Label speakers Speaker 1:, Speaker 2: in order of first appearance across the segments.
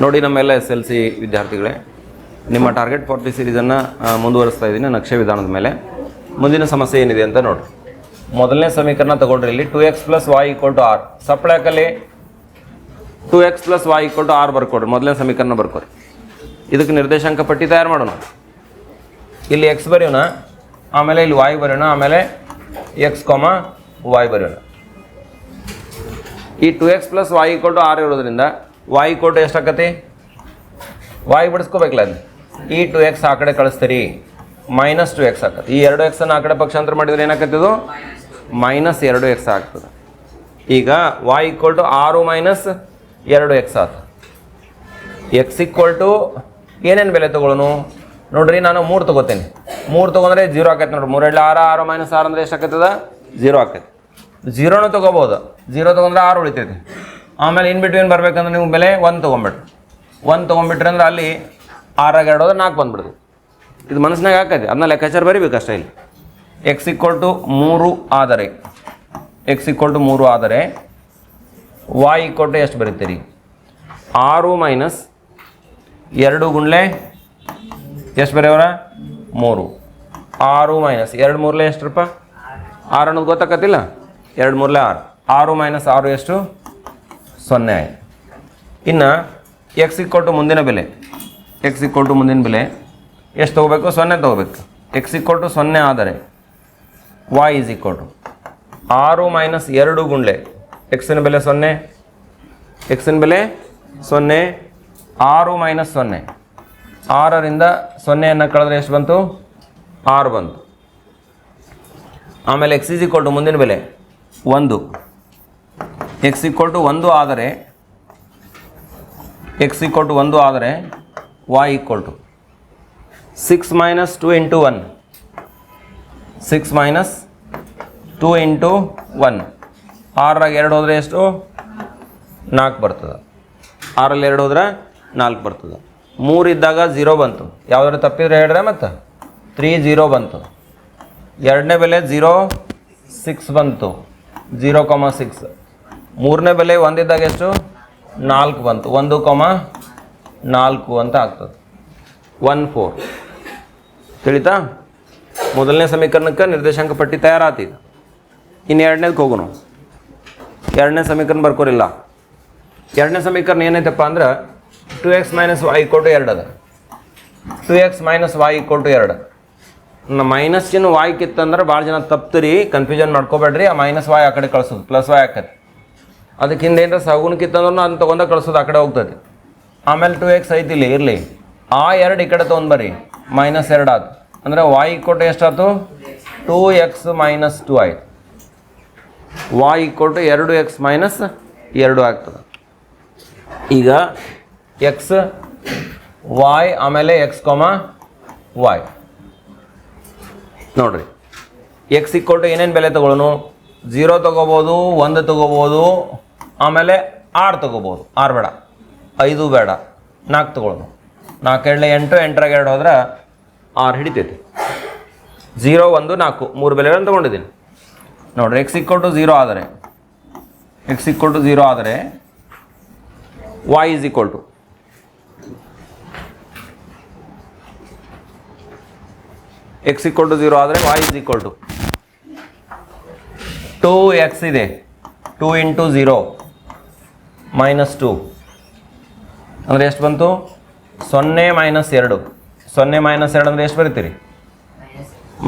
Speaker 1: ನೋಡಿ ನಮ್ಮೆಲ್ಲ S L C ವಿದ್ಯಾರ್ಥಿಗಳೇ, ನಿಮ್ಮ ಟಾರ್ಗೆಟ್ ಫಾರ್ಟಿ ಸೀರೀಸನ್ನು ಮುಂದುವರಿಸ್ತಾ ಇದ್ದೀನಿ ನಕ್ಷೆ ವಿಧಾನದ ಮೇಲೆ. ಮುಂದಿನ ಸಮಸ್ಯೆ ಏನಿದೆ ಅಂತ ನೋಡಿರಿ. ಮೊದಲನೇ ಸಮೀಕರಣ ತಗೊಂಡ್ರಿ ಇಲ್ಲಿ two x plus y equal to R ಸಪ್ಳಾಕಲ್ಲಿ two x plus y equal to R ಬರ್ಕೊಡ್ರಿ, ಮೊದಲನೇ ಸಮೀಕರಣ ಬರ್ಕೊಡ್ರಿ. ಇದಕ್ಕೆ ನಿರ್ದೇಶಾಂಕ ಪಟ್ಟಿ ತಯಾರು ಮಾಡೋಣ. ಇಲ್ಲಿ ಎಕ್ಸ್ ಬರೆಯೋಣ, ಆಮೇಲೆ ಇಲ್ಲಿ ವಾಯ್ ಬರೆಯೋಣ, ಆಮೇಲೆ ಎಕ್ಸ್ ಕಾಮ ವಾಯ್ ಬರೆಯೋಣ. ಈ two x plus y equal to R ಇರೋದ್ರಿಂದ ವಾಯ್ ಈಕ್ವಲ್ ಎಷ್ಟಾಗತ್ತೆ? ವಾಯ್ ಬಿಡಿಸ್ಕೋಬೇಕಲ್ಲ ಅದು ಈ ಟು ಎಕ್ಸ್ ಆ ಕಡೆ ಕಳಿಸ್ತೀರಿ. ಮೈನಸ್ ಟು ಎಕ್ಸ್ ಆಗತ್ತೆ ಈ ಎರಡು ಎಕ್ಸನ್ನು ಆ ಕಡೆ ಪಕ್ಷಾಂತರ ಮಾಡಿದರೆ ಏನಾಕತ್ತಿದು ಮೈನಸ್ ಎರಡು ಎಕ್ಸ್ ಆಗ್ತದೆ. ಈಗ ವಾಯ್ ಈಕ್ವಲ್ ಟು ಆರು ಮೈನಸ್ ಎರಡು ಎಕ್ಸ್ ಆತ. ಎಕ್ಸ್ ಈಕ್ವಲ್ ಟು ಏನೇನು ಬೆಲೆ ತೊಗೊಳ್ಳೋನು? ನೋಡ್ರಿ, ನಾನು ಮೂರು ತೊಗೋತೇನೆ. ಮೂರು ತೊಗೊಂಡ್ರೆ ಜೀರೋ ಆಕೈತೆ ನೋಡ್ರಿ. ಮೂರೆರಡು ಆರು ಆರು ಮೈನಸ್ ಆರು ಅಂದರೆ ಎಷ್ಟು ಆಕೈತದ ಜೀರೋ ಆಕೈತೆ ಜೀರೋನು ತೊಗೋಬೋದು ಜೀರೋ ತೊಗೊಂಡ್ರೆ ಆರು ಉಳಿತೈತಿ. ಆಮೇಲೆ ಇನ್ ಬಿಟ್ವೀನ್ ಬರಬೇಕಂದ್ರೆ ನೀವು ಬೆಲೆ ಒಂದು ತೊಗೊಂಬಿಟ್ರಿ ಒಂದು ತೊಗೊಂಬಿಟ್ರಿ ಅಂದ್ರೆ ಅಲ್ಲಿ ಆರಾಗ ಎರಡೋದ್ರೆ ನಾಲ್ಕು ಬಂದ್ಬಿಡ್ತು ಇದು ಮನಸ್ಸಿನಾಗ ಹಾಕೈತಿ ಅದನ್ನ ಲೆಕ್ಕಾಚಾರ ಬರಿಬೇಕು ಅಷ್ಟೇ ಇಲ್ಲಿ. ಎಕ್ಸ್ ಇಕ್ವಲ್ ಟು ಮೂರು ಆದರೆ ಎಕ್ಸ್ ಇಕ್ವಲ್ ಟು ಮೂರು ಆದರೆ ವಾಯ್ ಇಕ್ವಲ್ ಟು ಎಷ್ಟು ಬರೀತೀರಿ ಆರು ಮೈನಸ್ ಎರಡು ಗುಂಡ್ಲೆ ಎಷ್ಟು ಬರೆಯವರ ಮೂರು. ಆರು ಮೈನಸ್ ಎರಡು ಮೂರಲೆ ಎಷ್ಟು ರೂಪಾಯಿ ಆರು ಅನ್ನೋದು ಗೊತ್ತಾಕತ್ತಿಲ್ಲ? ಎರಡು ಮೂರಲೆ ಆರು. ಆರು ಮೈನಸ್ ಆರು ಎಷ್ಟು? ಸೊನ್ನೆ ಆಯಿತು. ಇನ್ನು ಎಕ್ಸ್ ಇಕ್ವಲ್ ಟು ಮುಂದಿನ ಬೆಲೆ. ಎಕ್ಸ್ ಇಕ್ವಲ್ ಟು ಮುಂದಿನ ಬೆಲೆ ಎಷ್ಟು ತೊಗೋಬೇಕು? ಸೊನ್ನೆ ತೊಗೋಬೇಕು. ಎಕ್ಸ್ ಇಕ್ವಲ್ ಟು ಸೊನ್ನೆ ಆದರೆ ವಾಯ್ ಈಸ್ ಇಕ್ವಲ್ ಟು ಆರು ಮೈನಸ್ ಎರಡು ಗುಂಡ್ಲೆ. ಎಕ್ಸಿನ ಬೆಲೆ ಸೊನ್ನೆ ಎಕ್ಸಿನ ಬೆಲೆ ಸೊನ್ನೆ, ಆರು ಮೈನಸ್ ಸೊನ್ನೆ. ಆರರಿಂದ ಸೊನ್ನೆಯನ್ನು ಕಳೆದ್ರೆ ಎಷ್ಟು ಬಂತು? ಆರು ಬಂತು. ಆಮೇಲೆ ಎಕ್ಸ್ ಈಸ್ ಇಕ್ವಲ್ ಟು ಮುಂದಿನ ಬೆಲೆ ಒಂದು. ಎಕ್ಸ್ ಈಕ್ವಲ್ ಟು ಒಂದು ಆದರೆ ಎಕ್ಸ್ ಈಕ್ವಲ್ ಟು ಒಂದು ಆದರೆ y equal to six minus two into one six minus two into one ಆರಾಗ ಎರಡು ಹೋದರೆ ಎಷ್ಟು? ನಾಲ್ಕು ಬರ್ತದೆ. ಆರಲ್ಲಿ ಎರಡು ಹೋದ್ರೆ ನಾಲ್ಕು ಬರ್ತದೆ. ಮೂರು ಇದ್ದಾಗ ಝೀರೋ ಬಂತು. ಯಾವ್ದಾರು ತಪ್ಪಿದ್ರೆ ಹೇಳಿದ್ರೆ ಮತ್ತು? ತ್ರೀ ಝೀರೋ ಬಂತು. ಎರಡನೇ ಬೆಲೆ ಝೀರೋ ಸಿಕ್ಸ್ ಬಂತು. ಝೀರೋ ಕಾಮ ಸಿಕ್ಸ್ ಮೂರನೇ ಬೆಲೆ ಒಂದಿದ್ದಾಗ ಎಷ್ಟು? ನಾಲ್ಕು ಬಂತು. ಒಂದು ಕಾಮ ನಾಲ್ಕು ಅಂತ ಆಗ್ತದೆ. ಒನ್ ಫೋರ್ ತಿಳಿತಾ? ಮೊದಲನೇ ಸಮೀಕರಣಕ್ಕೆ ನಿರ್ದೇಶಾಂಕ ಪಟ್ಟಿ ತಯಾರಾತೀಗ ಇನ್ನು ಎರಡನೇದಕ್ಕೆ ಹೋಗೋಣ ಎರಡನೇ ಸಮೀಕರಣ ಬರ್ಕೋರಿಲ್ಲ. ಎರಡನೇ ಸಮೀಕರಣ ಏನೈತಪ್ಪ ಅಂದ್ರೆ two x minus y equal to ಎರಡು ಅದ. Two x minus y equal to ಎರಡು. ನಮ್ಮ ಮೈನಸ್ ಚಿನ್ನ ವಾಯ್ ಕಿತ್ತಂದ್ರೆ ಭಾಳ ಜನ ತಪ್ತಿರಿ ಕನ್ಫ್ಯೂಷನ್ ಮಾಡ್ಕೋಬೇಡ್ರಿ, ಆ ಮೈನಸ್ ವಾಯ್ ಆ ಕಡೆ ಕಳ್ಸೋದು ಪ್ಲಸ್ ವಾಯ್ ಆಕತಿ ಅದಕ್ಕೆ ಹಿಂದೆ ಏನಾರ ಸಗುನ್ ಕಿತ್ತಂದ್ರೂ ಅದನ್ನ ತೊಗೊಂಡ ಕಳಿಸೋದು ಆ ಕಡೆ ಹೋಗ್ತದೆ. ಆಮೇಲೆ ಟು ಎಕ್ಸ್ ಇಲ್ಲಿ ಇರಲಿ. ಆ ಎರಡು ಈ ಕಡೆ ತೊಗೊಂಡು ಬರ್ರಿ. ಮೈನಸ್ ಎರಡು ಆಯ್ತು ಅಂದರೆ ವಾಯ್ ಕೊಟ್ಟು ಎಷ್ಟಾಯ್ತು ಟೂ ಎಕ್ಸ್ ಮೈನಸ್ ಟು ಆಯ್ತು. ವಾಯ್ ಕೊಟ್ಟು ಎರಡು ಎಕ್ಸ್ ಮೈನಸ್ ಎರಡು ಆಗ್ತದೆ. ಈಗ ಎಕ್ಸ್ ವಾಯ್ ಆಮೇಲೆ ಎಕ್ಸ್ ಕೊಮ ವಾಯ್ ನೋಡ್ರಿ. ಎಕ್ಸ್ ಇಕ್ಕೊಟ್ಟು ಏನೇನು ಬೆಲೆ ತೊಗೊಳ್ಳೋನು ಝೀರೋ ತೊಗೋಬೋದು, ಒಂದು ತೊಗೋಬೋದು, ಆಮೇಲೆ ಆರು ತೊಗೋಬೋದು. ಆರು ಬೇಡ. ಐದು ಬೇಡ. ನಾಲ್ಕು ತೊಗೊಳ್ಳೋದು. ನಾಲ್ಕು ಎರಡಲೆ ಎಂಟು, ಎಂಟರಾಗ ಎರಡು ಹೋದ್ರೆ ಆರು ಹಿಡಿತೈತಿ. ಝೀರೋ ಒಂದು, ನಾಲ್ಕು. ಮೂರು ಬೆಲೆಗಳನ್ನು ತೊಗೊಂಡಿದ್ದೀನಿ. ನೋಡ್ರಿ ಎಕ್ಸ್ ಇಕ್ವಲ್ ಟು ಝೀರೋ ಆದರೆ ಎಕ್ಸ್ ಇಕ್ವಲ್ ಟು ಝೀರೋ ಆದರೆ y is equal to x equal to zero ಆದರೆ y is equal to two x ಇದೆ. Two into zero minus two ಅಂದರೆ ಎಷ್ಟು ಬಂತು? ಸೊನ್ನೆ ಮೈನಸ್ ಎರಡು. ಸೊನ್ನೆ ಮೈನಸ್ ಎರಡು ಅಂದರೆ ಎಷ್ಟು ಬರೀತೀರಿ?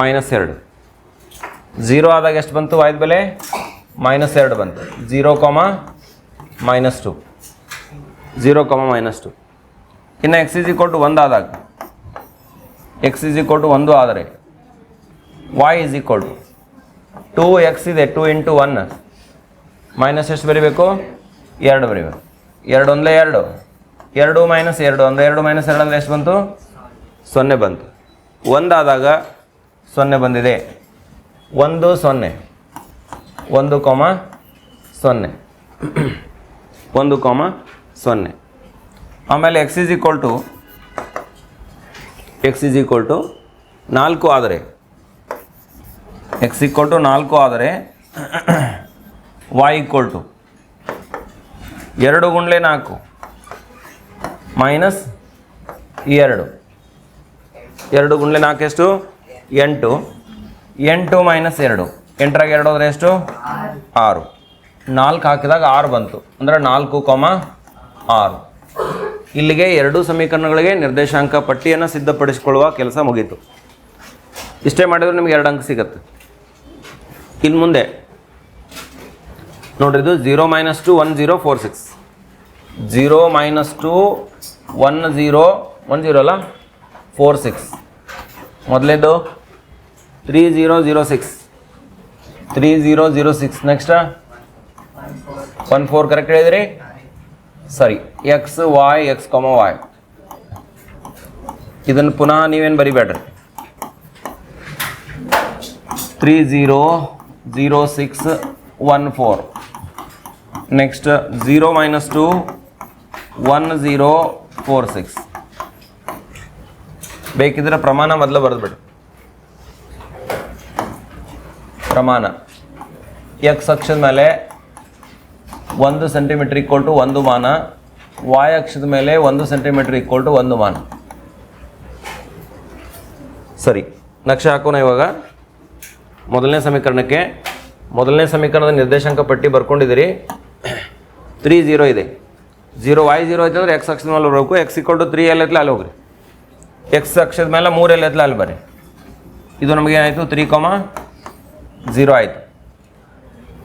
Speaker 1: ಮೈನಸ್ ಎರಡು. ಝೀರೋ ಆದಾಗ ಎಷ್ಟು ಬಂತು ವಾಯ್ದ ಬೆಲೆ? ಮೈನಸ್ ಎರಡು ಬಂತು. Zero comma minus two zero comma minus two ಇನ್ನು ಎಕ್ಸ್ ಈಸ್ ಈಕ್ವಲ್ ಟು ಒಂದು ಆದಾಗ. ಎಕ್ಸ್ ಈಸ್ ಈಕ್ವಲ್ ಟು ಒಂದು ಆದರೆ. Y is equal to two x ಇದೆ ಟೂ ಇಂಟು ಒನ್ ಮೈನಸ್ ಎಷ್ಟು ಬರೀಬೇಕು? ಎರಡು ಬರೀಬೇಕು. ಎರಡು ಒಂದಲೇ ಎರಡು. ಎರಡು ಮೈನಸ್ ಎರಡು. ಅಂದರೆ ಎರಡು ಮೈನಸ್ ಎರಡು ಅಂದರೆ ಎಷ್ಟು ಬಂತು? ಸೊನ್ನೆ ಬಂತು. ಒಂದಾದಾಗ ಸೊನ್ನೆ ಬಂದಿದೆ. ಒಂದು ಸೊನ್ನೆ. ಒಂದು ಕೋಮ ಸೊನ್ನೆ. ಒಂದು ಕೋಮ ಸೊನ್ನೆ. ಆಮೇಲೆ x is equal to x is equal to ನಾಲ್ಕು ಆದರೆ ಎಕ್ಸ್ ಈಕ್ವಲ್ ಟು ನಾಲ್ಕು ಆದರೆ ವಾಯ್ ಈಕ್ವಲ್ ಟು ಎರಡು ಗುಂಡ್ಲೆ ನಾಲ್ಕು ಮೈನಸ್ ಎರಡು. ಎರಡು ಗುಂಡ್ಲೆ ನಾಲ್ಕು ಎಷ್ಟು? ಎಂಟು. ಎಂಟು ಮೈನಸ್ ಎರಡು. ಎಂಟರಾಗ ಎರಡು ಹೋದರೆ ಎಷ್ಟು? ಆರು. ನಾಲ್ಕು ಹಾಕಿದಾಗ ಆರು ಬಂತು. ಅಂದರೆ ನಾಲ್ಕು ಕೊಮ ಆರು. ಇಲ್ಲಿಗೆ ಎರಡೂ ಸಮೀಕರಣಗಳಿಗೆ ನಿರ್ದೇಶಾಂಕ ಪಟ್ಟಿಯನ್ನು ಸಿದ್ಧಪಡಿಸಿಕೊಳ್ಳುವ ಕೆಲಸ ಮುಗೀತು. ಇಷ್ಟೇ ಮಾಡಿದರೆ ನಿಮಗೆ ಎರಡು ಅಂಕ ಸಿಗತ್ತೆ. ಇನ್ನು ಮುಂದೆ. ನೋಡ್ರಿ ಇದು zero minus two one zero four six zero minus two one zero one zero ಅಲ್ಲ? Four six ಮೊದಲೇದು three zero zero six three zero zero six next one four correct ಹೇಳಿದ್ರಿ? ಸರಿ x y x comma y ಇದನ್ನು ಪುನಃ ನೀವೇನು ಬರಿಬೇಡ್ರಿ? Three zero zero six one four next zero minus two one zero four six ಬೇಕಿದ್ರೆ ಪ್ರಮಾಣ ಮೊದಲು ಬರೆದ್ಬಿಡಿ. ಪ್ರಮಾಣ. X ಅಕ್ಷದ ಮೇಲೆ ಒಂದು ಸೆಂಟಿಮೀಟರ್ ಈಕ್ವಲ್ ಟು ಒಂದು ಮಾನ. ವಾಯ್ ಅಕ್ಷದ ಮೇಲೆ ಒಂದು ಸೆಂಟಿಮೀಟರ್ ಈಕ್ವಲ್ ಟು ಒಂದು ಮಾನ. ಸರಿ, ನಕ್ಷೆ ಹಾಕೋಣ ಇವಾಗ. ಮೊದಲನೇ ಸಮೀಕರಣಕ್ಕೆ ಮೊದಲನೇ ಸಮೀಕರಣದ ನಿರ್ದೇಶಾಂಕ ಪಟ್ಟಿ ಬರ್ಕೊಂಡಿದ್ದೀರಿ. ತ್ರೀ ಜೀರೋ ಇದೆ. ಝೀರೋ ವೈ ಜೀರೋ ಐತೆ ಅಂದ್ರೆ ಎಕ್ಸ್ ಅಕ್ಷದ ಮೇಲೆ ಬರಬೇಕು ಎಕ್ಸ್ ಇಕ್ವಲ್ ತ್ರೀ ಎಲ್ಲೈತ್ಲ ಅಲ್ಲಿ ಹೋಗ್ರಿ. ಎಕ್ಸ್ ಅಕ್ಷದ ಮೇಲೆ ಮೂರು ಎಲ್ಲೈತ್ಲ ಅಲ್ಲಿ ಬರ್ರಿ. ಇದು ನಮಗೆ ಏನಾಯಿತು? ತ್ರೀ ಕಾಮ ಝೀರೋ ಆಯಿತು.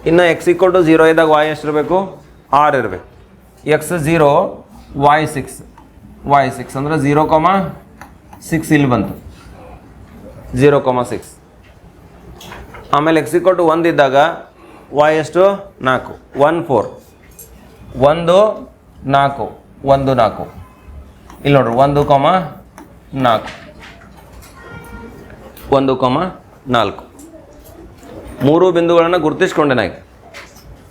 Speaker 1: ಇನ್ನು ಎಕ್ಸ್ ಇಕ್ವಲ್ ಟು ಝೀರೋ ಇದ್ದಾಗ ವಾಯ್ ಎಷ್ಟಿರಬೇಕು? ಆರ್ ಇರಬೇಕು. X zero y six y six ಅಂದರೆ ಝೀರೋ ಕಾಮ ಸಿಕ್ಸ್ ಇಲ್ಲಿ ಬಂತು. ಝೀರೋ ಕಾಮ ಸಿಕ್ಸ್ ಆಮೇಲೆ ಎಕ್ಸ್ ಇಕ್ವಲ್ ಟು ಒಂದು ಇದ್ದಾಗ ವಾಯ್ ಎಷ್ಟು? ನಾಲ್ಕು. ಒನ್ ಫೋರ್ ಒಂದು, ನಾಲ್ಕು. ಒಂದು, ನಾಲ್ಕು. ಇಲ್ಲಿ ನೋಡ್ರಿ, ಒಂದು ಕೊಮ ನಾಲ್ಕು. ಒಂದು ಕೊಮ ನಾಲ್ಕು. ಮೂರು ಬಿಂದುಗಳನ್ನು ಗುರುತಿಸ್ಕೊಂಡೆ ನಾಯಿ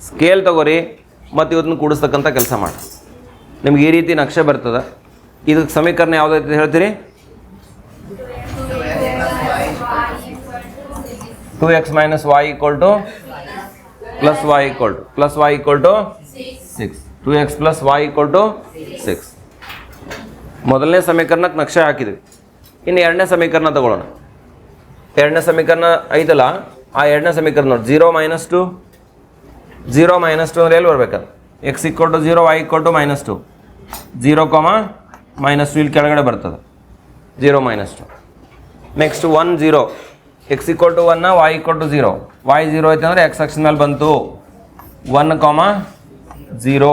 Speaker 1: ಸ್ಕೇಲ್ ತಗೋರಿ, ಮತ್ತು ಇವತ್ತನ್ನು ಕೂಡಿಸ್ತಕ್ಕಂಥ ಕೆಲಸ ಮಾಡಿ. ನಿಮ್ಗೆ ಈ ರೀತಿ ನಕ್ಷೆ ಬರ್ತದೆ. ಇದಕ್ಕೆ ಸಮೀಕರಣ ಯಾವುದೈತೆ ಹೇಳ್ತೀರಿ? Two x minus y equal to plus y equal to plus y equal to six two x plus y equal to six ಮೊದಲನೇ ಸಮೀಕರಣಕ್ಕೆ ನಕ್ಷೆ ಹಾಕಿದ್ವಿ. ಇನ್ನು ಎರಡನೇ ಸಮೀಕರಣ ತಗೊಳ್ಳೋಣ. ಎರಡನೇ ಸಮೀಕರಣ ಐತಲ್ಲ, ಆ ಎರಡನೇ ಸಮೀಕರಣ ನೋಡಿ zero minus two zero minus two ಅಂದ್ರೆ ಎಲ್ಲಿ ಬರ್ಬೇಕದು? X equal to zero y equal to minus two zero comma minus two ಇಲ್ಲಿ ಕೆಳಗಡೆ ಬರ್ತದೆ. Zero minus two next one zero x equal to ಒನ್ನ y equal to zero y zero ಐತೆ ಅಂದರೆ X ಅಕ್ಷದ ಮೇಲೆ ಬಂತು one comma zero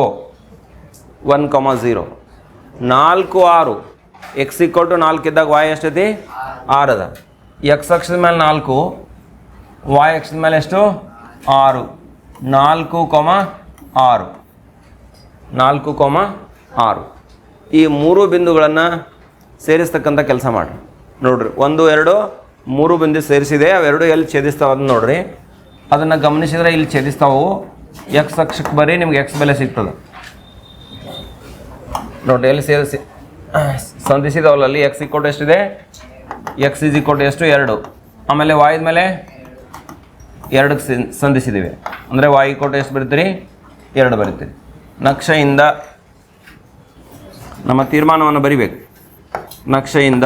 Speaker 1: one comma zero ನಾಲ್ಕು ಆರು. ಎಕ್ಸ್ ಇಕ್ವಲ್ ಟು ನಾಲ್ಕು ಇದ್ದಾಗ ವಾಯ್ ಎಷ್ಟೈತಿ? ಆರು ಅದ. ಎಕ್ಸ್ ಅಕ್ಷದ ಮೇಲೆ ನಾಲ್ಕು ವಾಯ್ ಅಕ್ಷದ ಮೇಲೆ ಎಷ್ಟು? ಆರು. ನಾಲ್ಕು ಕೊಮ ಆರು. ನಾಲ್ಕು ಕೊಮ ಆರು. ಈ ಮೂರು ಬಿಂದುಗಳನ್ನು ಸೇರಿಸ್ತಕ್ಕಂಥ ಕೆಲಸ ಮಾಡಿ ನೋಡ್ರಿ, ಒಂದು, ಎರಡು ಮೂರು ಬಿಂದು ಸೇರಿಸಿದೆ, ಅವೆರಡು ಎಲ್ಲಿ ಛೇದಿಸ್ತಾವ ಅದನ್ನ ನೋಡ್ರಿ. ಅದನ್ನು ಗಮನಿಸಿದ್ರೆ ಇಲ್ಲಿ ಛೇದಿಸ್ತಾವು ಎಕ್ಸ್ ಅಕ್ಷಕ್ಕೆ ಬರಿ ನಿಮ್ಗೆ ಎಕ್ಸ್ ಬೆಲೆ ಸಿಗ್ತದೆ. ನೋಡ್ರಿ, ಎಲ್ಲಿ ಸೇರಿಸಿ ಸಂಧಿಸಿದವಲ್ಲ ಅಲ್ಲಿ ಎಕ್ಸ್ ಇಕ್ಕೋಟ್ ಎಷ್ಟಿದೆ? ಎಕ್ಸ್ ಇಸ್ ಇಕ್ಕೋಟ್ ಎಷ್ಟು? ಎರಡು. ಆಮೇಲೆ ವಾಯ್ದ ಮೇಲೆ ಎರಡಕ್ಕೆ ಸಂಧಿಸಿದ್ದೀವಿ ಅಂದರೆ ವಾಯ್ ಇಕ್ಕೋಟ್ ಎಷ್ಟು ಬರೀತೀರಿ? ಎರಡು ಬರೀತೀರಿ. ನಕ್ಷೆಯಿಂದ ನಮ್ಮ ತೀರ್ಮಾನವನ್ನು ಬರಿಬೇಕು. ನಕ್ಷೆಯಿಂದ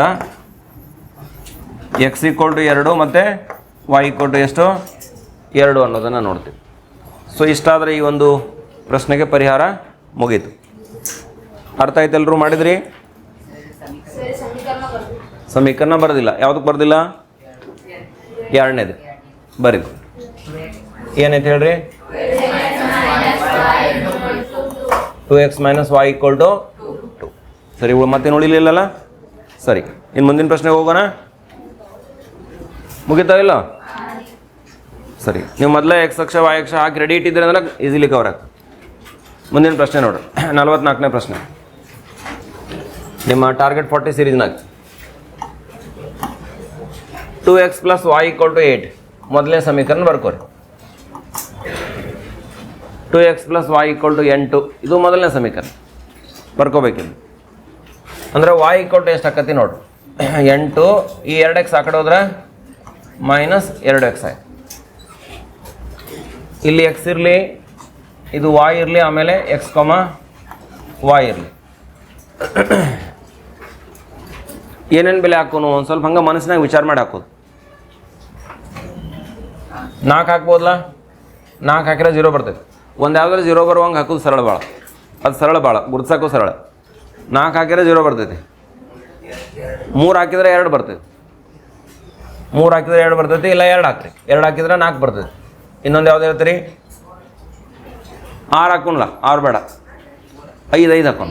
Speaker 1: ಎಕ್ಸ್ ಈಕ್ವಲ್ ಟು ಎರಡು ಮತ್ತು ವೈ ಈಕ್ವಲ್ ಟು ಎಷ್ಟು? ಎರಡು ಅನ್ನೋದನ್ನು ನೋಡ್ತೀವಿ. ಸೊ ಇಷ್ಟಾದರೆ ಈ ಒಂದು ಪ್ರಶ್ನೆಗೆ ಪರಿಹಾರ ಮುಗೀತು. ಅರ್ಥ ಆಯ್ತು ಎಲ್ಲರೂ ಮಾಡಿದ್ರಿ? ಸಮೀಕರಣ ಬರೋದಿಲ್ಲ. ಯಾವುದಕ್ಕೆ ಬರೋದಿಲ್ಲ? ಎರಡನೇದು. ಬರೀ. ಏನೈತೆ ಹೇಳ್ರಿ? Two x minus y equal to two ಸರಿ ಮತ್ತೆ ನೋಡಿಲಿಲ್ಲಲ್ಲ ಸರಿ. ಇನ್ನು ಮುಂದಿನ ಪ್ರಶ್ನೆಗೆ ಹೋಗೋಣ. ಮುಗಿತಾ ಇಲ್ಲ ಸರಿ. ನೀವು ಮೊದಲೇ ಎಕ್ಸ್ ಅಕ್ಷ ವಾಯ್ ಅಕ್ಷ ಹಾಕಿ ರೆಡಿ ಇಟ್ಟಿದ್ರೆ ಅಂದ್ರೆ ಈಸಿಲಿ ಕವರ್ ಆಗ್ತದೆ ಮುಂದಿನ ಪ್ರಶ್ನೆ ನೋಡಿ. ನಲವತ್ನಾಲ್ಕನೇ ಪ್ರಶ್ನೆ. ನಿಮ್ಮ target forty ಸೀರೀಸ್ನಾಗ two x plus y equal to eight ಮೊದಲನೇ ಸಮೀಕರಣ ಬರ್ಕೋರಿ. Two x plus y equal to ಎಂಟು. ಇದು ಮೊದಲನೇ ಸಮೀಕರಣ. ಬರ್ಕೋಬೇಕಿದು ಅಂದರೆ ವಾಯ್ ಈಕ್ವಲ್ ಟು ಎಷ್ಟು ಆಕತಿ ನೋಡ್ರಿ ಎಂಟು ಈ ಎರಡು ಎಕ್ಸ್ ಆ ಕಡೆ ಹೋದ್ರೆ ಮೈನಸ್ ಎರಡು ಎಕ್ಸ್ ಐ ಇಲ್ಲಿ ಎಕ್ಸ್ ಇರಲಿ, ಇದು ವಾಯ್ ಇರಲಿ, ಆಮೇಲೆ ಎಕ್ಸ್ ಕೊಮ ವಾಯ್ ಇರಲಿ. ಏನೇನು ಬೆಲೆ ಹಾಕೋನು? ಒಂದು ಸ್ವಲ್ಪ ಹಂಗೆ ಮನಸ್ಸಿನಾಗ ವಿಚಾರ ಮಾಡಿ ಹಾಕೋದು. ನಾಲ್ಕು ಹಾಕ್ಬೋದಲ್ಲ ನಾಲ್ಕು ಹಾಕಿದ್ರೆ ಜೀರೋ ಬರ್ತೈತೆ. ಒಂದು ಯಾವ್ದಾರು ಜೀರೋ ಬರುವಂಗೆ ಹಾಕೋದು ಸರಳ ಭಾಳ ಅದು ಸರಳ ಭಾಳ ಗುರ್ತಿಸೋಕ್ಕೂ ಸರಳ. ನಾಲ್ಕು ಹಾಕಿದ್ರೆ ಜೀರೋ ಬರ್ತೈತಿ. ಮೂರು ಹಾಕಿದ್ರೆ ಎರಡು ಬರ್ತೈತಿ. ಮೂರು ಹಾಕಿದ್ರೆ ಎರಡು ಬರ್ತೈತಿ, ಇಲ್ಲ ಎರಡು ಹಾಕ್ರಿ. ಎರಡು ಹಾಕಿದ್ರೆ ನಾಲ್ಕು ಬರ್ತೈತಿ. ಇನ್ನೊಂದು ಯಾವ್ದು ಹೇಳ್ತೀರಿ? ಆರು ಹಾಕೋಣ ಆರು ಬೇಡ. ಐದು ಐದು ಹಾಕೋಣ.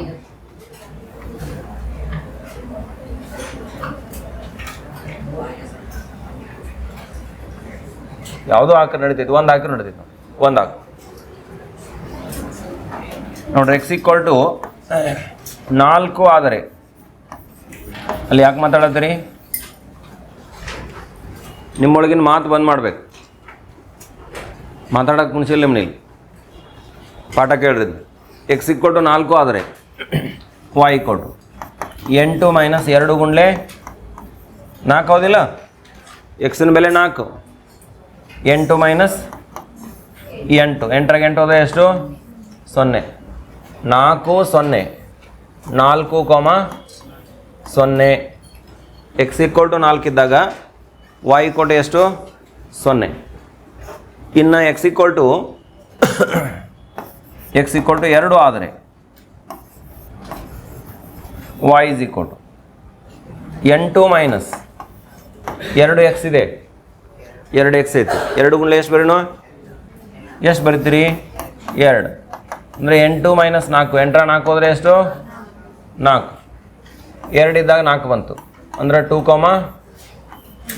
Speaker 1: ಯಾವುದೋ ಹಾಕಿ ನಡೀತೈತಿ? ಒಂದು ಹಾಕಿ ನಡೀತೈತಿ. ಒಂದು ಹಾಕು. ನೋಡ್ರಿ ಎಕ್ಸ್ ಈಕ್ವಲ್ ಟು ನಾಲ್ಕು ಆದರೆ. ಅಲ್ಲಿ ಯಾಕೆ ಮಾತಾಡತ್ತೀರಿ? ನಿಮ್ಮೊಳಗಿನ ಮಾತು ಬಂದ್ ಮಾಡ್ಬೇಕು. ಮಾತಾಡೋಕೆ ಮುಂಚಿಲ್ಲ ನಿಮ್ಮಲ್ಲಿ ಪಾಠ ಕೇಳ್ರಿ ಎಕ್ಸ್ ಈಕ್ವಲ್ ಟು ನಾಲ್ಕು ಆದರೆ ವೈ ಕೊಟ್ಟು ಎಂಟು ಮೈನಸ್ ಎರಡು ಗುಂಡ್ಲೆ ನಾಲ್ಕು ಹೌದಿಲ್ಲ? ಎಕ್ಸಿನ ಬೆಲೆ ನಾಲ್ಕು. ಎಂಟು ಮೈನಸ್ ಎಂಟು. ಎಂಟರಾಗ ಎಂಟು ಹೋದ ಎಷ್ಟು? ಸೊನ್ನೆ. ನಾಲ್ಕು ಸೊನ್ನೆ. ನಾಲ್ಕು ಕೊಮ ಸೊನ್ನೆ. ಎಕ್ಸ್ ಇಕ್ವಲ್ ಟು ನಾಲ್ಕು ಈಕ್ವಲ್ ಟು ಎಷ್ಟು? ಸೊನ್ನೆ. ಇನ್ನು x equal to x equal to ಎರಡು ಆದರೆ ವಾಯ್ ಇಸ್ ಈಕ್ವಲ್ ಟು ಎಂಟು ಮೈನಸ್ ಎರಡು ಎಕ್ಸ್ ಇದೆ. ಎರಡು ಎಕ್ಸ್ ಐತಿ. ಎರಡು ಗುಂಡ್ಲೆ ಎಷ್ಟು ಬರೀನು? ಎಷ್ಟು ಬರೀತೀರಿ? ಎರಡು. ಅಂದರೆ ಎಂಟು ಮೈನಸ್ ನಾಲ್ಕು. ಎಂಟರ ನಾಲ್ಕು ಹೋದರೆ ಎಷ್ಟು? ನಾಲ್ಕು. ಎರಡು ಇದ್ದಾಗ ನಾಲ್ಕು ಬಂತು. ಅಂದರೆ two comma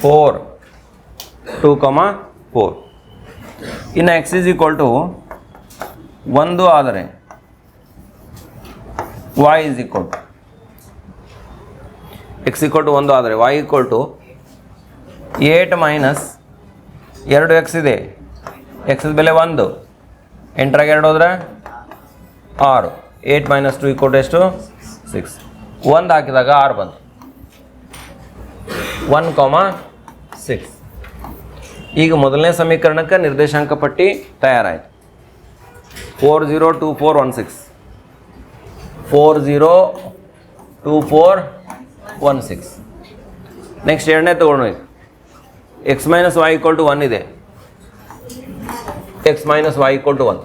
Speaker 1: four two comma four ಇನ್ನು ಎಕ್ಸ್ ಇಸ್ ಈಕ್ವಲ್ ಟು ಒಂದು ಆದರೆ y is equal to x equal to ಒಂದು ಆದರೆ y equal to eight minus ಎರಡು ಎಕ್ಸ್ ಇದೆ. ಎಕ್ಸ್ ಬೆಲೆ ಒಂದು. ಎಂಟರಾಗ ಎರಡು ಹೋದ್ರೆ ಆರು. Eight minus two equal to ಎಷ್ಟು? ಸಿಕ್ಸ್ ಒಂದು ಹಾಕಿದಾಗ ಆರು ಬಂತು. ಒನ್ ಕಾಮ ಸಿಕ್ಸ್ ಈಗ ಮೊದಲನೇ ಸಮೀಕರಣಕ್ಕೆ ನಿರ್ದೇಶಾಂಕ ಪಟ್ಟಿ ತಯಾರಾಯಿತು. Four zero two four one six four zero two four one six next ಎರಡನೇ ತೊಗೊಂಡು ಈಗ x minus y equal to one ಇದೆ. X minus y equal to one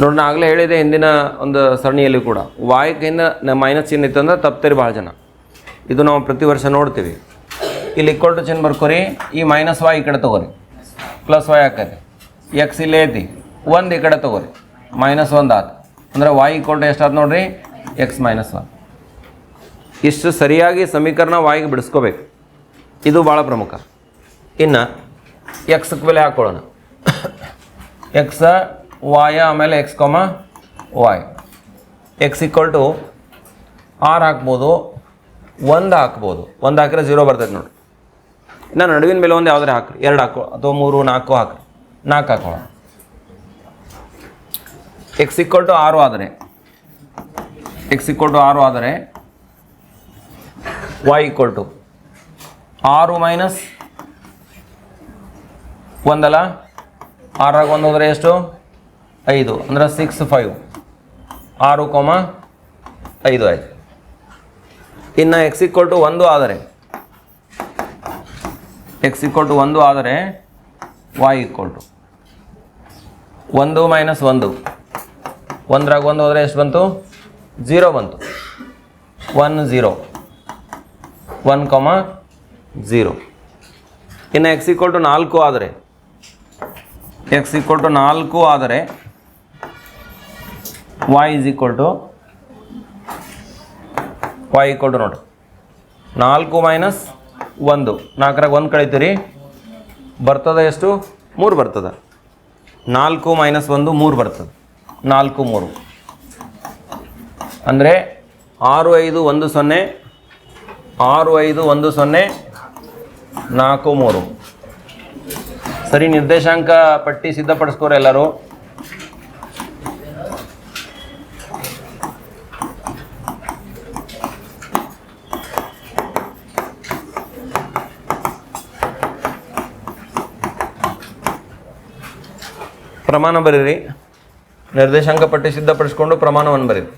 Speaker 1: ನೋಡಿ ನಾನು ಆಗಲೇ ಹೇಳಿದೆ ಹಿಂದಿನ ಒಂದು ಸರಣಿಯಲ್ಲಿ ಕೂಡ. ವಾಯ್ಕಿಂದ ಮೈನಸ್ ಚಿಹ್ನೆ ಇತ್ತು ಅಂದ್ರೆ ತಪ್ತೀರಿ ಭಾಳ ಜನ. ಇದು ನಾವು ಪ್ರತಿ ವರ್ಷ ನೋಡ್ತೀವಿ. ಇಲ್ಲಿ ಈಕ್ವಲ್ ಟು ಚಿನ್ ಬರ್ಕೋರಿ ಈ ಮೈನಸ್ ವೈ ಈ ಕಡೆ ತೊಗೋರಿ. Plus Y ಹಾಕರಿ. ಎಕ್ಸ್ ಇಲ್ಲೇ ಐತಿ. ಒಂದು ಈ ಕಡೆ ತೊಗೋರಿ. ಮೈನಸ್ ಒಂದು ಆತು. ಅಂದರೆ ವೈ ಈಕ್ವಲ್ ಟು ಎಷ್ಟಾಯ್ತು ನೋಡ್ರಿ? ಎಕ್ಸ್ ಮೈನಸ್ ಒನ್ ಇಷ್ಟು ಸರಿಯಾಗಿ ಸಮೀಕರಣ ವಾಯಿಗೆ ಬಿಡಿಸ್ಕೋಬೇಕು. ಇದು ಭಾಳ ಪ್ರಮುಖ. ಇನ್ನು ಎಕ್ಸ್ ಬೆಲೆ ಹಾಕ್ಕೊಳ್ಳೋಣ ಎಕ್ಸ ವಾಯ ಆಮೇಲೆ x comma y x equal to R ಹಾಕ್ಬೋದು ಒಂದು ಹಾಕ್ಬೋದು. ಒಂದು ಹಾಕಿದ್ರೆ ಜೀರೋ ಬರ್ತೈತೆ ನೋಡಿ ಇನ್ನು ನಡುವಿನ ಬೆಲೆ ಒಂದು ಯಾವ್ದಾರು ಹಾಕ್ರಿ. ಎರಡು ಹಾಕೋ ಅಥವಾ ಮೂರು, ನಾಲ್ಕು ಹಾಕ್ರಿ. ನಾಲ್ಕು ಹಾಕೋಣ ಎಕ್ಸ್ ಇಕ್ವಲ್ ಟು ಆರು ಆದರೆ ಎಕ್ಸ್ ಇಕ್ವಲ್ ಟು ಆರು ಆದರೆ ವೈ ಈಕ್ವಲ್ ಟು ಆರು ಮೈನಸ್ ಒಂದಲ್ಲ? ಆರಾಗ ಒಂದು ಹೋದರೆ ಎಷ್ಟು? ಐದು. ಅಂದರೆ ಸಿಕ್ಸ್ ಫೈವ್ ಆರು ಕೋಮ ಐದು ಆಯಿತು. ಇನ್ನು ಎಕ್ಸ್ ಇಕ್ವಲ್ ಟು ಒಂದು ಆದರೆ ಎಕ್ಸ್ ಈಕ್ವಲ್ ಟು ಒಂದು ಆದರೆ ವೈ ಈಕ್ವಲ್ ಟು ಒಂದು ಮೈನಸ್ ಒಂದು. ಒಂದ್ರಾಗ ಒಂದು ಹೋದರೆ ಎಷ್ಟು ಬಂತು? ಝೀರೋ ಬಂತು. One zero one comma zero ಇನ್ನು ಎಕ್ಸ್ ಈಕ್ವಲ್ ಟು ನಾಲ್ಕು ಆದರೆ ಎಕ್ಸ್ ಈಕ್ವಲ್ ಟು ನಾಲ್ಕು ಆದರೆ y is equal to y equal to ನೋಡು. ನಾಲ್ಕು ಮೈನಸ್ ಒಂದು. ನಾಲ್ಕರಾಗ ಒಂದು ಕಳಿತೀರಿ ಬರ್ತದ ಎಷ್ಟು? ಮೂರು ಬರ್ತದ. ನಾಲ್ಕು ಮೈನಸ್ ಒಂದು, ಮೂರು ಬರ್ತದೆ. ನಾಲ್ಕು, ಮೂರು. ಅಂದರೆ ಆರು, ಐದು, ಒಂದು, ಸೊನ್ನೆ. ಆರು, ಐದು, ಒಂದು, ಸೊನ್ನೆ. ನಾಲ್ಕು, ಮೂರು. ಸರಿ, ನಿರ್ದೇಶಾಂಕ ಪಟ್ಟಿ ಸಿದ್ಧಪಡಿಸ್ಕೋರೆ ಎಲ್ಲರೂ. ಪ್ರಮಾಣ ಬರೀರಿ. ನಿರ್ದೇಶಾಂಕ ಪಟ್ಟಿ ಸಿದ್ಧಪಡಿಸ್ಕೊಂಡು ಪ್ರಮಾಣವನ್ನು ಬರೀರಿ.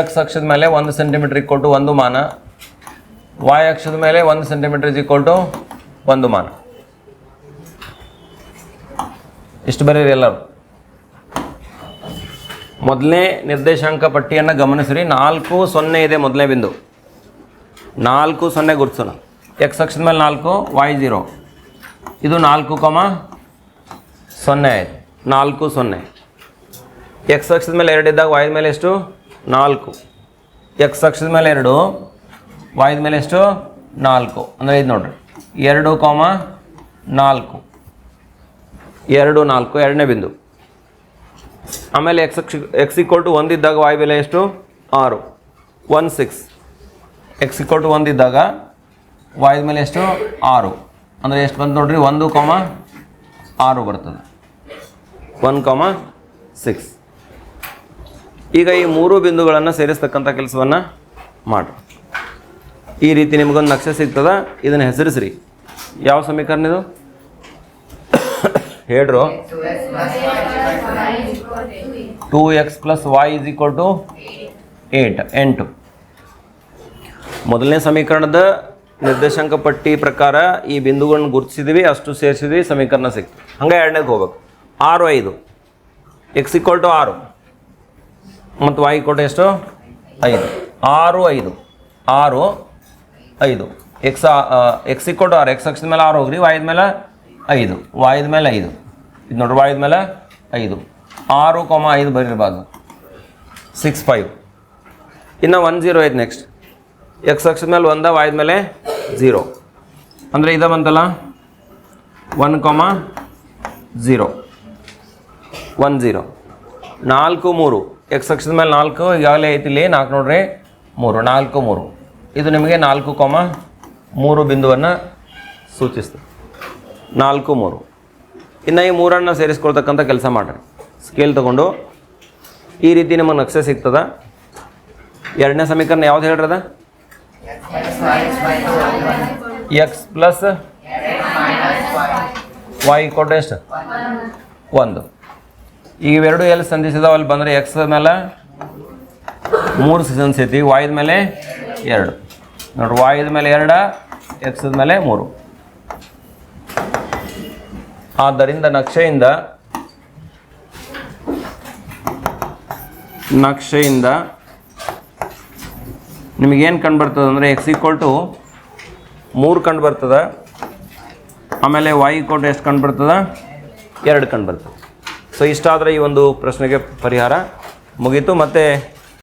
Speaker 1: ಎಕ್ಸ್ ಅಕ್ಷದ ಮೇಲೆ ಒಂದು ಸೆಂಟಿಮೀಟರ್ ಇಕ್ಕೊಟ್ಟು ಒಂದು ಮಾನ. ವಾಯ್ ಅಕ್ಷದ ಮೇಲೆ ಒಂದು ಸೆಂಟಿಮೀಟರ್ ಇಸ್ ಟು ಒಂದು ಮಾನ. ಇಷ್ಟು ಬರೀರಿ ಎಲ್ಲರೂ. ಮೊದಲನೇ ನಿರ್ದೇಶಾಂಕ ಪಟ್ಟಿಯನ್ನು ಗಮನಿಸಿರಿ. ನಾಲ್ಕು ಸೊನ್ನೆ ಇದೆ ಮೊದಲನೇ ಬಿಂದು. ನಾಲ್ಕು ಸೊನ್ನೆ ಗುರುತಿಸೋಣ. ಎಕ್ಸ್ ಅಕ್ಷದ ಮೇಲೆ ನಾಲ್ಕು ವಾಯ್ ಜೀರೋ ಇದು ನಾಲ್ಕು ಕಮ ಸೊನ್ನೆ ಆಯಿತು. ನಾಲ್ಕು ಸೊನ್ನೆ. ಎಕ್ಸ್ ಅಕ್ಷದ ಮೇಲೆ ಎರಡು ಇದ್ದಾಗ ವಾಯ್ದ ಮೇಲೆ ಎಷ್ಟು? ನಾಲ್ಕು. ಎಕ್ಸ್ ಅಕ್ಷದ ಮೇಲೆ ಎರಡು ವಾಯ್ದ ಮೇಲೆ ಎಷ್ಟು? ನಾಲ್ಕು. ಅಂದರೆ ಇದು ನೋಡ್ರಿ. ಎರಡು ಕಾಮ ನಾಲ್ಕು. ಎರಡು ನಾಲ್ಕು, ಎರಡನೇ ಬಿಂದು. ಆಮೇಲೆ ಎಕ್ಸ್ ಅಕ್ಷ ಎಕ್ಸ್ ಇಕ್ವಲ್ ಟು ಒಂದಿದ್ದಾಗ ವಾಯ್ ಬೆಲೆ ಎಷ್ಟು? ಆರು. One six x equal to ಒಂದಿದ್ದಾಗ ವಾಯ್ದ ಮೇಲೆ ಎಷ್ಟು? ಆರು. ಅಂದರೆ ಎಷ್ಟು ಬಂತು ನೋಡ್ರಿ? ಒಂದು ಕಾಮ ಆರು ಬರ್ತದೆ. ಒನ್ ಕಾಮ ಸಿಕ್ಸ್ ಈಗ ಈ ಮೂರು ಬಿಂದುಗಳನ್ನು ಸೇರಿಸ್ತಕ್ಕಂಥ ಕೆಲಸವನ್ನು ಮಾಡಿ ಈ ರೀತಿ ನಿಮಗೊಂದು ನಕ್ಷೆ ಸಿಗ್ತದ. ಇದನ್ನು ಹೆಸರಿಸ್ರಿ. ಯಾವ ಸಮೀಕರಣ ಇದು? ಹೇಳ್ರು. Two x plus y is equal to eight ಎಂಟು. ಮೊದಲನೇ ಸಮೀಕರಣದ ನಿರ್ದೇಶಾಂಕ ಪಟ್ಟಿ ಪ್ರಕಾರ ಈ ಬಿಂದುಗಳನ್ನ ಗುರುತಿಸಿದ್ವಿ, ಅಷ್ಟು ಸೇರಿಸಿದ್ವಿ, ಸಮೀಕರಣ ಸಿಕ್ತು. ಹಂಗೆ ಎರಡನೇದು ಹೋಗ್ಬೇಕು. ಆರು, ಐದು. ಎಕ್ಸ್ ಇಕ್ವಲ್ ಟು ಆರು. ಮತ್ತು ವಾಯ್ ಇಕ್ವಲ್ ಟು ಎಷ್ಟು? ಐದು. ಆರು ಐದು. ಆರು, ಐದು. ಎಕ್ಸ್ ಎಕ್ಸ್ ಇಕ್ವಲ್ ಟು ಆರು. ಎಕ್ಸ್ ಅಕ್ಷದ ಮೇಲೆ ಆರು ಹೋಗ್ರಿ. ವಾಯ್ದ ಮೇಲೆ ಐದು. ವಾಯ್ದ ಮೇಲೆ ಐದು. ಇದು ನೋಡ್ರಿ ವಾಯ್ದ ಮೇಲೆ ಐದು. ಆರು ಕೊಮ ಐದು ಬರೀರ್ಬಾರ್ದು. ಸಿಕ್ಸ್ ಫೈವ್ ಇನ್ನು ಒನ್ ಜೀರೋ ಐದು ನೆಕ್ಸ್ಟ್ ಎಕ್ಸ್ ಅಕ್ಷದ ಮೇಲೆ ಒಂದ ವಾಯ್ದ ಮೇಲೆ ಝೀರೋ ಅಂದರೆ ಇದ ಬಂತಲ್ಲ? One comma zero one zero ನಾಲ್ಕು ಮೂರು. ಎಕ್ಸ್ ಅಕ್ಷದ ಮೇಲೆ ನಾಲ್ಕು, ಈಗಾಗಲೇ ಐತಿ ಇಲ್ಲಿ. ನಾಲ್ಕು ನೋಡ್ರಿ. ಮೂರು, ನಾಲ್ಕು ಮೂರು. ಇದು ನಿಮಗೆ ನಾಲ್ಕು ಕೊಮ ಮೂರು ಬಿಂದುವನ್ನು ಸೂಚಿಸ್ತದೆ ನಾಲ್ಕು ಮೂರು. ಇನ್ನು ಈ ಮೂರನ್ನು ಸೇರಿಸ್ಕೊಳ್ತಕ್ಕಂಥ ಕೆಲಸ ಮಾಡ್ರಿ. ಸ್ಕೇಲ್ ತೊಗೊಂಡು. ಈ ರೀತಿ ನಿಮಗೆ ನಕ್ಷೆ ಸಿಗ್ತದೆ. ಎರಡನೇ ಸಮೀಕರಣ ಯಾವ್ದು ಹೇಳ್ರದ ಎಕ್ಸ್ ಪ್ಲಸ್ ವೈ ಕೊಟ್ಟರೆ ಎಷ್ಟು? ಒಂದು. ಈಗ ಇವೆರಡು ಎಲ್ಲಿ ಸಂಧಿಸಿದಾವ? ಅಲ್ಲಿ ಬಂದರೆ ಎಕ್ಸ್ ಮೇಲೆ ಮೂರು ಸಂಧಿಸೈತಿ ವಾಯ್ದ ಮೇಲೆ ಎರಡು. ನೋಡ್ರಿ ವಾಯ್ದ ಮೇಲೆ ಎರಡು ಎಕ್ಸದ ಮೇಲೆ ಮೂರು. ಆದ್ದರಿಂದ ನಕ್ಷೆಯಿಂದ ನಕ್ಷೆಯಿಂದ ನಿಮಗೇನು ಕಂಡು ಬರ್ತದೆ ಅಂದರೆ ಎಕ್ಸ್ ಈಕ್ವಲ್ ಟು ಮೂರು ಕಂಡು ಬರ್ತದೆ. ಆಮೇಲೆ ವೈ ಈಕ್ವಲ್ ಟು ಎಷ್ಟು ಕಂಡು ಬರ್ತದೆ? ಎರಡು ಕಂಡು ಬರ್ತದೆ. ಸೊ ಇಷ್ಟಾದರೆ ಈ ಒಂದು ಪ್ರಶ್ನೆಗೆ ಪರಿಹಾರ ಮುಗೀತು. ಮತ್ತು